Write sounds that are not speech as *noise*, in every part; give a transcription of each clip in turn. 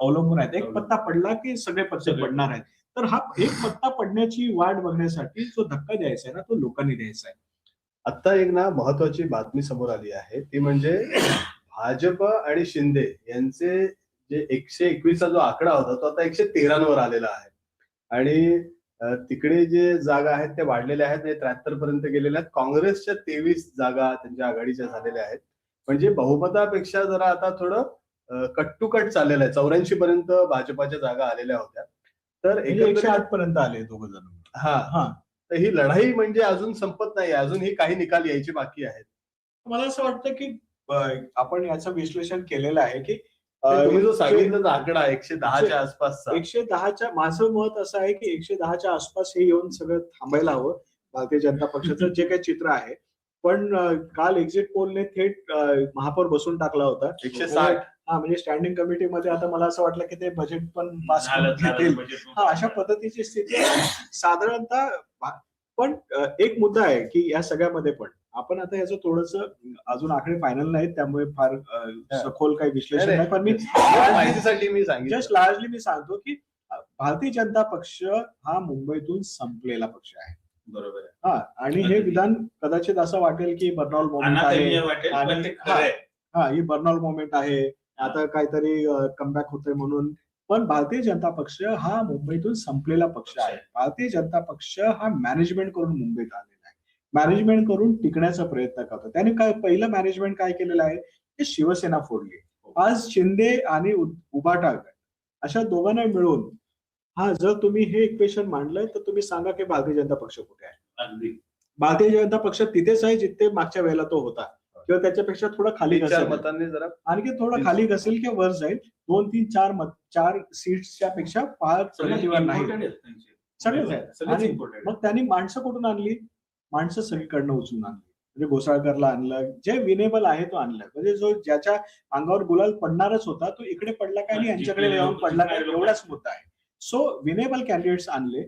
अवलंबून आहेत. एक. पत्ता पडला की सगळे पत्ते. पडणार आहेत. तर हा एक पत्ता पडण्याची वाट बघण्यासाठी जो धक्का द्यायचा आहे ना तो लोकांनी द्यायचा आहे. आता एक ना महत्वाची बातमी समोर आली आहे. ती म्हणजे भाजप आणि शिंदे यांचे जे एकशे एकवीसचा जो आकडा होता तो आता एकशे तेरांवर आलेला आहे. आणि तिकडे जे जागा आहेत त्या वाढलेल्या आहेत. म्हणजे त्र्याहत्तर पर्यंत गेलेल्या आहेत. काँग्रेसच्या तेवीस जागा त्यांच्या आघाडीच्या झालेल्या आहेत. म्हणजे बहुमतापेक्षा जरा आता थोडं कट टू कट चाललेलं आहे. चौऱ्याऐंशी पर्यंत भाजपाच्या जागा आलेल्या होत्या. तर म्हणजे एकशे आठ पर्यंत आले दोघ जण. हा. हा. तर ही लढाई म्हणजे अजून संपत नाही अजून ही काही निकाल यायची बाकी आहेत. मला असं वाटतं की आपण याचं विश्लेषण केलेलं आहे की तुम्ही जो सांगितलं आकडा एकशे दहाच्या आसपासचा. एकशे दहाच्या माझं मत असं आहे की एकशे दहाच्या आसपास हे येऊन सगळं थांबायला हवं. भारतीय जनता पक्षाचं जे काही चित्र आहे. पण काल एक्झिट पोलने थेट महापौर बसून टाकला होता. एकशे साठ. हा म्हणजे स्टँडिंग कमिटीमध्ये आता मला असं वाटलं की ते बजेट पण पास घेतील. हा अशा पद्धतीची स्थिती आहे. साधारणतः पण एक मुद्दा आहे की या सगळ्यामध्ये पण आपण आता याचं थोडस अजून आकडे फायनल नाहीत त्यामुळे फार सखोल काही विश्लेषण नाही पण मी *laughs* माहितीसाठी मी सांगितलं जस्ट लार्जली मी सांगतो की भारतीय जनता पक्ष हा मुंबईतून संपलेला पक्ष आहे बरोबर आहे. हा आणि हे विधान कदाचित असं वाटेल की बर्नॉल मोमेंट आहे अनाथेमीय वाटेल पण आणि- ते खरं आहे. हा ही बर्नॉल मोमेंट आहे आता काहीतरी कमबॅक होतोय म्हणून. पण भारतीय जनता पक्ष हा मुंबईतून संपलेला पक्ष आहे. भारतीय जनता पक्ष हा मॅनेजमेंट करून मुंबईत आलेला आहे. मॅनेजमेंट करून टिकण्याचा प्रयत्न करतो त्याने काय पहिलं मॅनेजमेंट काय केलेलं आहे? ते शिवसेना फोडली. आज शिंदे आणि उ- उबाटा अशा दोघांना मिळून हा जर तुम्ही हे इक्वेशन मांडलंय तर तुम्ही सांगा की भारतीय जनता पक्ष कुठे आहे? भारतीय जनता पक्ष तिथेच आहे जिथे मागच्या वेळेला तो होता. किंवा त्याच्यापेक्षा थोडा खाली. मतांनी जरा आणखी थोडं खाली घसेल किंवा वर जाईल. दोन तीन चार मत चार सीट्सच्या पेक्षा सगळे प्रगतीवर नाही. सगळेच आहेत. आणि. मग त्यांनी माणसं कुठून आणली? माणसं सगळीकडनं उचलून आणली. म्हणजे घोसाळकरला आणलं. जे विनेबल आहे तो आणलं. म्हणजे जो ज्याच्या अंगावर गुलाल पडणारच होता तो इकडे पडला काय आणि यांच्याकडे पडला काय एवढाच मुद्दा आहे. सो विनेबल कॅन्डिडेट्स आणले.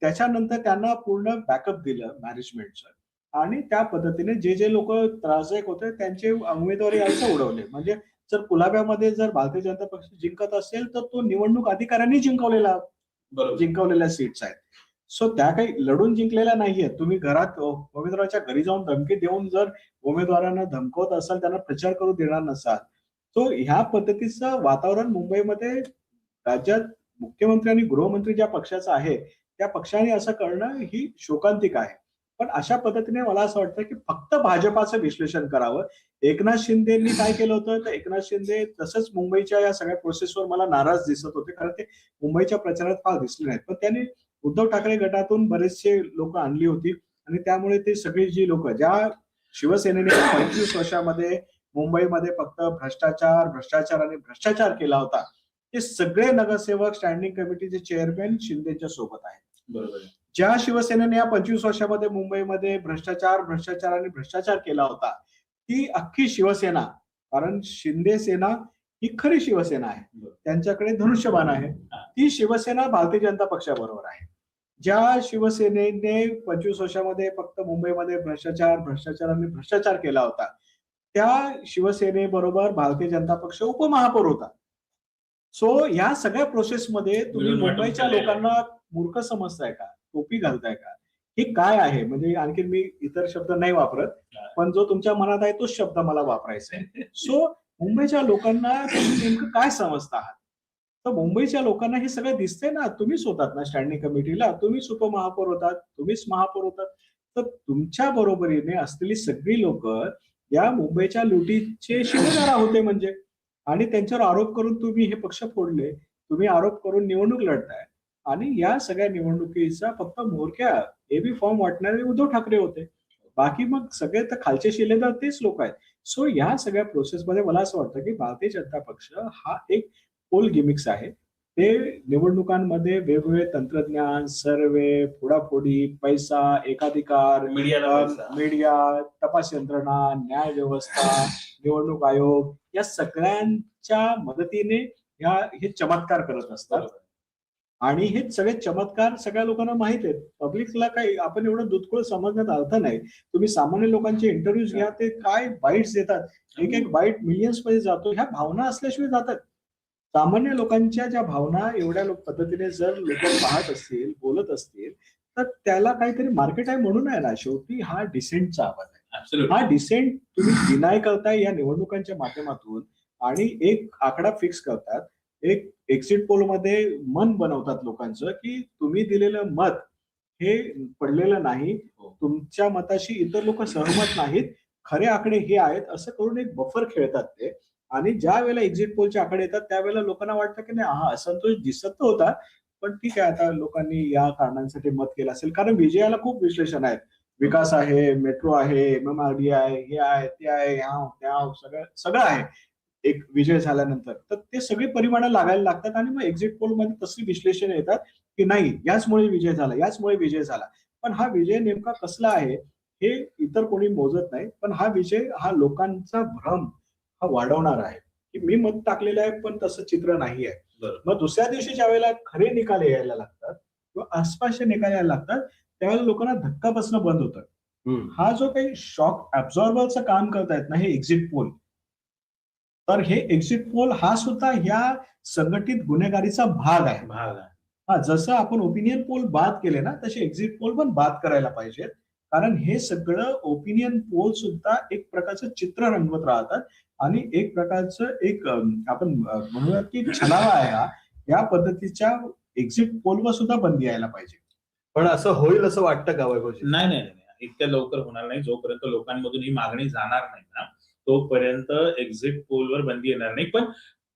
त्याच्यानंतर त्यांना पूर्ण बॅकअप दिलं मॅनेजमेंटचं आणि त्या पद्धतीने जे जे लोक त्रासदायक होते त्यांचे उमेदवारी अर्ज उडवले. म्हणजे जर कुलाब्यामध्ये जर भारतीय जनता पक्ष जिंकत असेल तर तो निवडणूक अधिकाऱ्यांनी जिंकवलेला जिंकवलेल्या सीट्स आहेत. सो त्या काही लढून जिंकलेल्या नाहीये तुम्ही घरात उमेदवाराच्या घरी जाऊन धमकी देऊन जर उमेदवारांना धमकवत असाल त्यांना प्रचार करू देणार नसाल सो ह्या पद्धतीचं वातावरण मुंबईमध्ये राज्यात मुख्यमंत्री आणि गृहमंत्री ज्या पक्षाचा आहे त्या पक्षाने असं करणं ही शोकांतिक आहे. पण अशा पद्धतीने मला असं वाटतं की फक्त भाजपाचं विश्लेषण करावं. एकनाथ शिंदेनी काय केलं होतं? तर एकनाथ शिंदे तसंच मुंबईच्या या सगळ्या प्रोसेसवर मला नाराज दिसत होते कारण ते मुंबईच्या प्रचारात फार दिसले नाहीत. पण त्यांनी उद्धव ठाकरे गटातून बरेचसे लोक आणली होती आणि त्यामुळे ते सगळी जी लोक ज्या शिवसेनेने पंचवीस वर्षामध्ये मुंबईमध्ये फक्त भ्रष्टाचार भ्रष्टाचार आणि भ्रष्टाचार केला होता ते सगळे नगरसेवक स्टँडिंग कमिटीचे चेअरमॅन शिंदेच्या सोबत आहेत. बरोबर आहे. ज्या शिवसेनेने या पंचवीस वर्षामध्ये मुंबईमध्ये भ्रष्टाचार भ्ष्टाचार आणि भ्रष्टाचार केला होता ती अख्खी शिवसेना कारण शिंदे सेना ही खरी शिवसेना आहे. त्यांच्याकडे धनुष्यबाण आहे. ती शिवसेना भारतीय जनता पक्षाबरोबर आहे ज्या शिवसेनेने पंचवीस वर्षामध्ये फक्त मुंबईमध्ये भ्रष्टाचार भ्रष्टाचार आणि भ्रष्टाचार केला होता त्या शिवसेनेबरोबर भारतीय जनता पक्ष उपमहापौर होता सो ह्या सगळ्या प्रोसेसमध्ये तुम्ही मुंबईच्या. लोकांना मूर्ख समजताय का टोपी घालताय का? हे काय आहे? म्हणजे आणखी मी इतर शब्द नाही वापरत पण जो तुमच्या मनात आहे तोच शब्द मला वापरायचा आहे. सो मुंबईच्या लोकांना नेमकं काय समजता आहात? तर मुंबईच्या लोकांना हे सगळं दिसतंय ना तुम्हीच होतात ना स्टँडिंग कमिटीला तुम्हीच उपमहापौर होतात तुम्हीच महापौर होतात. तर तुमच्या बरोबरीने असलेली सगळी लोक या मुंबईच्या लुटीचे शिलेदार होते म्हणजे. आणि त्यांच्यावर आरोप करून तुम्ही हे पक्ष फोडले तुम्ही आरोप करून निवडणूक लढताय. आणि या सगळ्या निवडणुकीचा फक्त मोरक्या एबी फॉर्म वाटणारे उद्धव ठाकरे होते बाकी मग सगळे तर खालचे शिलेदार तेच लोक आहेत सो या सगळ्या प्रोसेसमध्ये मला असं वाटतं की भारतीय जनता पक्ष हा एक पोल गिमिक्स आहे ते निवडणुकांमध्ये वेगवेगळे तंत्रज्ञान सर्वे फोडाफोडी पैसा एकाधिकार. मीडिया तपास यंत्रणा न्याय व्यवस्था निवडणूक आयोग या सगळ्यांच्या मदतीने ह्या हे चमत्कार करत असतात. आणि हे सगळे चमत्कार सगळ्या लोकांना माहीत आहेत. पब्लिकला काही आपण एवढं दुधकुळ समजण्यात अर्थ नाही. तुम्ही सामान्य लोकांचे इंटरव्ह्यूज घ्या ते काय बाईट्स देतात? एक एक बाईट मिलियन्समध्ये जातो. ह्या भावना असल्याशिवाय जातात. सामान्य लोकांच्या ज्या भावना एवढ्या लोक पद्धतीने जर लोक पाहत असतील बोलत असतील तर त्याला काहीतरी मार्केट आहे म्हणून आहे ना. शेवटी हा डिसेंटचा आवाज आहे. हा डिसेंट तुम्ही डिनाय करताय या निवडणुकांच्या माध्यमातून आणि एक आकडा फिक्स करतात. एक एक्झिट पोलमध्ये मन बनवतात लोकांचं की तुम्ही दिलेलं मत हे पडलेलं नाही. हो. तुमच्या मताशी इतर लोक सहमत नाहीत. खरे आकडे हे आहेत असं करून एक बफर खेळतात ते. आणि ज्या वेळेला एक्झिट पोलचे आकडे येतात त्यावेळेला लोकांना वाटतं की नाही हा असंतोष दिसत तर होता. पण ठीक आहे आता लोकांनी या कारणांसाठी मत केलं असेल. कारण विजयाला खूप विश्लेषण आहेत. विकास आहे मेट्रो आहे एम एम आर डी आहे हे आहे ते आहे ह्या त्या सगळं सगळं आहे. एक विजय झाल्यानंतर. तर ते सगळे परिमाणं लागायला लागतात आणि मग एक्झिट पोलमध्ये तशी विश्लेषण येतात की नाही याचमुळे विजय झाला याचमुळे विजय झाला. पण हा विजय नेमका कसला आहे हे इतर कोणी मोजत नाही पण हा विजय हा लोकांचा भ्रम हा वाढवणार आहे. की मी मत टाकलेलं आहे पण तसं चित्र नाही आहे. मग दुसऱ्या दिवशी ज्या वेळेला खरे निकाल यायला लागतात किंवा आसपासचे निकाल यायला लागतात त्यावेळेला लोकांना धक्का बसणं बंद होतं. हा जो काही शॉक ऍब्झॉर्बरचं काम करतायत ना हे एक्झिट पोल तर हे एक्झिट पोल हा सुद्धा ह्या संघटित गुन्हेगारीचा भाग आहे. भाग आहे. हा जसं आपण ओपिनियन पोल बाद केले ना तसे एक्झिट पोल पण बाद करायला पाहिजेत. कारण हे सगळं ओपिनियन पोल सुद्धा एक प्रकारचं चित्र रंगवत राहतात. आणि एक प्रकारचं एक आपण अं, म्हणूयात की छलावा आहे हा. या पद्धतीच्या एक्झिट पोलवर सुद्धा बंदी यायला पाहिजे. पण असं होईल असं वाटतं का वैभवजी? नाही नाही नाही. इतक्या लवकर होणार नाही. जोपर्यंत लोकांमधून ही मागणी जाणार नाही ना तोपर्यंत एक्झिट पोलवर बंदी येणार नाही. पण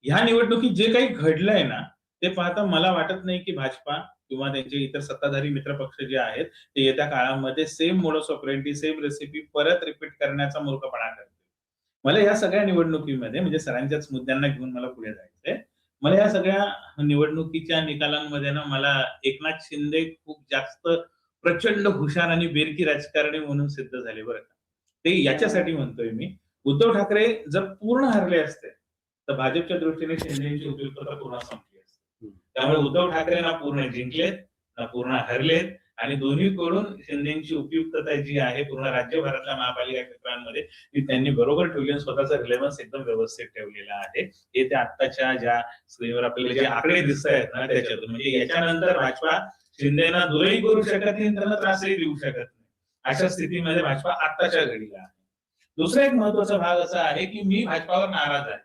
ह्या निवडणुकीत जे काही घडलंय ना ते पाहता मला वाटत नाही की भाजपा किंवा त्यांचे इतर सत्ताधारी मित्रपक्ष जे आहेत ते येत्या काळामध्ये same modus operandi same recipe परत रिपीट करण्याचा मूर्खपणा करतील. मला या सगळ्या निवडणुकीमध्ये म्हणजे सरांच्याच मुद्द्यांना घेऊन मला पुढे जायचंय. मला या सगळ्या निवडणुकीच्या निकालांमध्ये ना मला एकनाथ शिंदे खूप जास्त प्रचंड हुशार आणि बेरकी राजकारणी म्हणून सिद्ध झाले बरं का. ते याच्यासाठी म्हणतोय मी उद्धव ठाकरे जर पूर्ण हरले असते तर भाजपच्या दृष्टीने शिंदेची उपयुक्तता पूर्ण संपली असते? त्यामुळे उद्धव ठाकरे ना पूर्ण जिंकलेत ना पूर्ण हरलेत आणि दोन्हीकडून शिंदेची उपयुक्तता जी आहे पूर्ण राज्यभरातल्या महापालिका क्षेत्रांमध्ये ती त्यांनी बरोबर ठेवली आणि स्वतःचा रिलेव्हन्स एकदम व्यवस्थित ठेवलेला आहे. हे त्या आत्ताच्या ज्या स्क्रीनवर आपल्याला जे आकडे दिसत आहेत ना त्याच्यातून. म्हणजे याच्यानंतर भाजपा शिंदेना दूरही करू शकत नाही आणि त्यांना त्रासही देऊ शकत नाही. अशा स्थितीमध्ये भाजपा आत्ताच्या घडीला आहे. दुसरा एक महत्त्वाचा भाग असा आहे की मी भाजपावर नाराज आहे.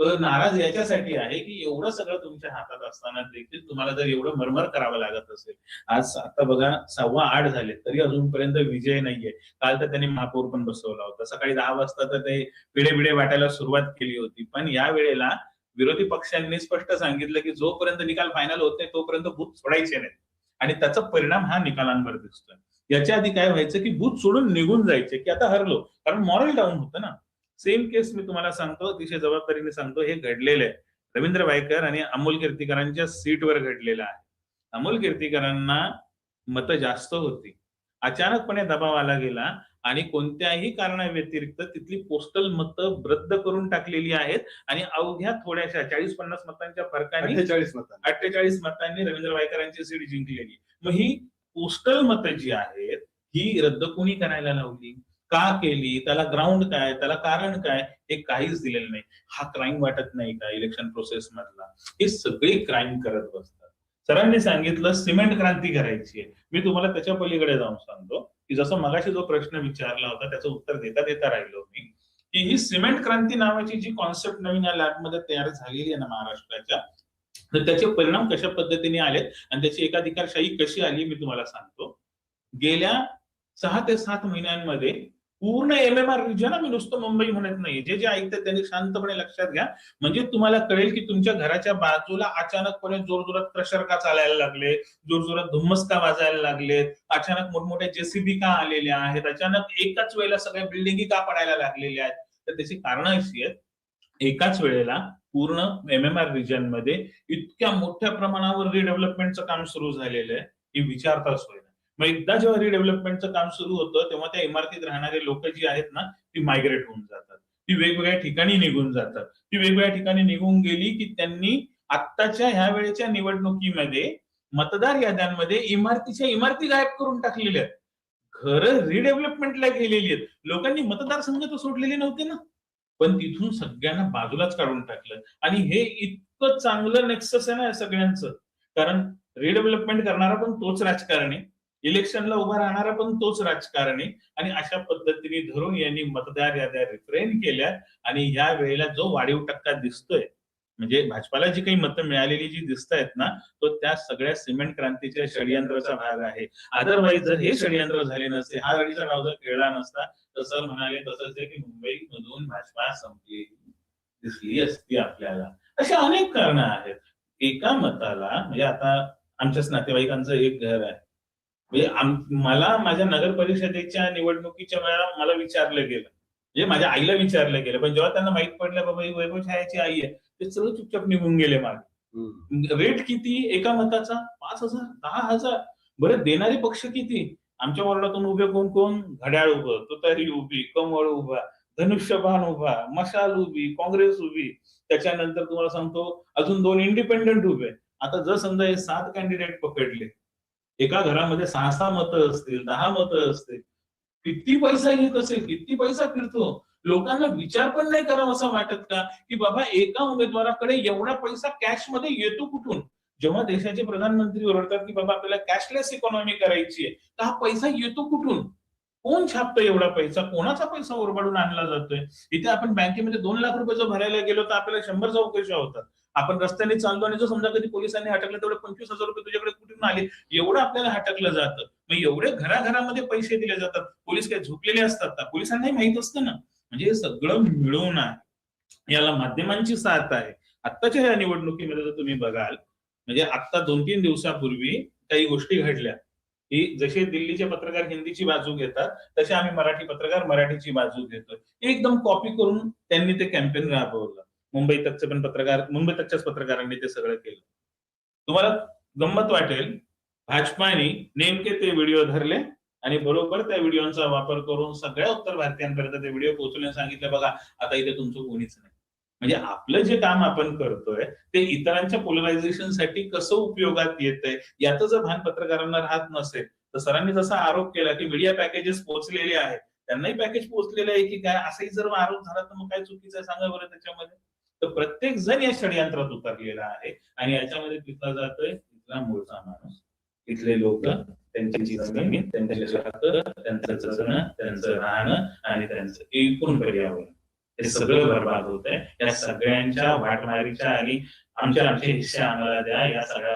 तर नाराज याच्यासाठी आहे की एवढं सगळं तुमच्या हातात असताना देखील तुम्हाला जर एवढं मरमर करावं लागत असेल. आज आता बघा सव्वा आठ झाले तरी अजूनपर्यंत विजय नाहीये. काल तर त्यांनी महापौर पण बसवला होता. सकाळी दहा वाजता तर ते पिढे बिडे वाटायला सुरुवात केली होती. पण या वेळेला विरोधी पक्षांनी स्पष्ट सांगितलं की जोपर्यंत निकाल फायनल होत नाही तोपर्यंत बूथ सोडायचे नाही आणि त्याचा परिणाम हा निकालांवर दिसतोय. याच्या आधी काय व्हायचं की बूथ सोडून निघून जायचे की आता हरलो. कारण मॉरल डाऊन होतं ना. सेम केस मी तुम्हाला सांगतो अतिशय जबाबदारीने सांगतो हे घडलेलं आहे. रवींद्र वायकर आणि अमोल कीर्तीकरांच्या सीटवर घडलेलं आहे. अमोल कीर्तीकरांना मतं जास्त होती. अचानकपणे दबाव आला गेला आणि कोणत्याही कारणाव्यतिरिक्त तिथली पोस्टल मतं रद्द करून टाकलेली आहेत आणि अवघ्या थोड्याशा चाळीस पन्नास मतांच्या फरकाने अठ्ठेचाळीस मतांनी रवींद्र वायकरांची सीट जिंकलेली. मग ही पोस्टल मतं जी आहेत ही रद्द कोणी करायला लावली? का केली? त्याला ग्राउंड काय? त्याला कारण काय? हे काहीच दिलेलं नाही. हा क्राईम वाटत नाही का इलेक्शन प्रोसेस मधला? हे सगळे क्राईम करत बसतात. सरांनी सांगितलं सिमेंट क्रांती करायची आहे. मी तुम्हाला त्याच्या पलीकडे जाऊन सांगतो की जसं मगाशी जो प्रश्न विचारला होता त्याचं उत्तर देता देता राहिलो मी की ही सिमेंट क्रांती नावाची जी कॉन्सेप्ट नवीन या लॅबमध्ये तयार झालेली आहे ना महाराष्ट्राच्या *laughs* तर त्याचे परिणाम कशा पद्धतीने आलेत? आणि त्याची एकाधिकारशाही कशी आली मी तुम्हाला सांगतो. गेल्या सहा ते सात महिन्यांमध्ये पूर्ण एम एम आर रिजन मी नुसतं मुंबई म्हणत नाही जे जे ऐकतात त्यांनी शांतपणे लक्षात घ्या. म्हणजे तुम्हाला कळेल की तुमच्या घराच्या बाजूला अचानकपणे जोरजोरात क्रशर का चालायला लागले? जोरजोरात धुम्मस का वाजायला लागलेत अचानक मोठमोठ्या जेसीबी का आलेल्या आहेत? अचानक एकाच वेळेला सगळ्या बिल्डिंगी का पडायला लागलेल्या आहेत? तर त्याची कारणं अशी आहेत एकाच वेळेला पूर्ण एम एम आर रिजनमध्ये इतक्या मोठ्या प्रमाणावर रिडेव्हलपमेंटचं काम सुरू झालेलं आहे की विचारताच होईल मग एकदा जेव्हा रिडेव्हलपमेंटचं काम सुरू होतं तेव्हा त्या इमारतीत राहणारे लोक जी आहेत ना ती मायग्रेट होऊन जातात. ती वेगवेगळ्या ठिकाणी निघून जातात. ती वेगवेगळ्या ठिकाणी निघून गेली की त्यांनी आत्ताच्या ह्या वेळेच्या निवडणुकीमध्ये मतदार याद्यांमध्ये इमारतीच्या इमारती गायब करून टाकलेल्या आहेत. घरं रिडेव्हलपमेंटला गेलेली आहेत. लोकांनी मतदारसंघ तर सोडलेले नव्हते ना. पण तिथून सगळ्यांना बाजूलाच काढून टाकलं. आणि हे इतकं चांगलं नेक्सस आहे ना या सगळ्यांचं. कारण रिडेव्हलपमेंट करणारा पण तोच राजकारणी इलेक्शनला उभा राहणारा पण तोच राजकारणी आणि अशा पद्धतीने धरून यांनी मतदार याद्या रिफ्रेन केल्या आणि या वेळेला जो वाढीव टक्का दिसतोय म्हणजे भाजपाला जी काही मतं मिळालेली जी दिसत आहेत ना तो त्या सगळ्या सिमेंट क्रांतीच्या षडयंत्राचा भाग आहे. अदरवाईज जर हे षडयंत्र झाले नसते हा गाडीचा डाव जर खेळला नसता तर सर म्हणाले तसंच आहे की मुंबई मधून भाजपा संपली दिसली असती आपल्याला. अशी अनेक कारणं आहेत. एका मताला म्हणजे आता आमच्याच नातेवाईकांचं एक घर आहे. म्हणजे मला माझ्या नगर परिषदेच्या निवडणुकीच्या वेळेला मला विचारलं गेलं. म्हणजे माझ्या आईला विचारलं गेलं पण जेव्हा त्यांना माहीत पडलं बाबा ही वैभव छायाची आई आहे. ते सर्व चुपचाप निघून गेले मागे. रेट किती? एका मताचा? पाच हजार? दहा हजार? बरं देणारे पक्ष किती? आमच्या वॉर्डातून उभे कोण कोण? घड्याळ उभं तुतारी उभी कमळ उभा धनुष्यबाण उभा मशाल उभी काँग्रेस उभी. त्याच्यानंतर तुम्हाला सांगतो अजून दोन इंडिपेंडेंट उभे. आता जर समजा हे सात कॅन्डिडेट पकडले एका घरामध्ये सहा सहा मतं असतील दहा मतं असतील किती पैसा येत असेल किती पैसा फिरतो? लोकांना विचार पण नाही करावा असं वाटत का? की बाबा एका उमेदवाराकडे एवढा पैसा कॅशमध्ये येतो कुठून? जेव्हा देशाचे प्रधानमंत्री ओरडतात की बाबा आपल्याला कॅशलेस इकॉनॉमी करायची आहे तर हा पैसा येतो कुठून? कोण छापतोय एवढा पैसा? कोणाचा पैसा ओरबाडून आणला जातोय? इथे आपण बँकेमध्ये दोन लाख रुपये जर भरायला गेलो तर आपल्याला शंभर चौकशा होतात. आपण रस्त्याने चाललो आणि जो समजा कधी पोलिसांनी अटकलं तेवढे पंचवीस हजार रुपये तुझ्याकडे कुठून आले? एवढं आपल्याला हटकलं जातं. मग एवढे घराघरामध्ये पैसे दिले जातात. पोलीस काय झोपलेले असतात का? पोलिसांनाही माहीत असतं ना. म्हणजे सगळं मिळून आहे. याला माध्यमांची साथ आहे. आत्ताच्या या निवडणुकीमध्ये जर तुम्ही बघाल म्हणजे आता दोन तीन दिवसापूर्वी काही गोष्टी घडल्या. की जसे दिल्लीचे पत्रकार हिंदीची बाजू घेतात तसे आम्ही मराठी पत्रकार मराठीची बाजू घेतोय. एकदम कॉपी करून त्यांनी ते कॅम्पेन राबवलं. मुंबई तकचे पण पत्रकार मुंबई तकच्याच पत्रकारांनी ते सगळं केलं. तुम्हाला गंमत वाटेल भाजपाने नेमके ते व्हिडिओ धरले आणि बरोबर त्या व्हिडिओचा वापर करून सगळ्या उत्तर भारतीयांपर्यंत ते व्हिडिओ पोहोचवण्यास सांगितलं बघा आता इथे तुमचं कोणीच नाही. म्हणजे आपलं जे काम आपण करतोय ते इतरांच्या पोलरायझेशनसाठी कसं उपयोगात येतंय याचं जर भान पत्रकारांना राहत नसेल तर सरांनी जसा आरोप केला की मीडिया पॅकेजेस पोहोचलेले आहेत त्यांनाही पॅकेज पोहोचलेलं आहे की काय असंही जर आरोप झाला तर मग काय चुकीचं आहे सांगा बरं त्याच्यामध्ये. तर प्रत्येक जण या षडयंत्रात उतरलेला आहे आणि याच्यामध्ये तिथला जातोय तिथला मूळचा माणूस तिथले लोक त्यांची जमीन त्यांचे हक्क त्यांचं जगणं त्यांचं राहणं आणि त्यांचं एकूण पर्यावरण. हे सगळं बरबाद होत आहे या सगळ्यांच्या वाटमारीच्या आणि आमच्या आमचे हिस्से आम्हाला द्या. या सगळ्या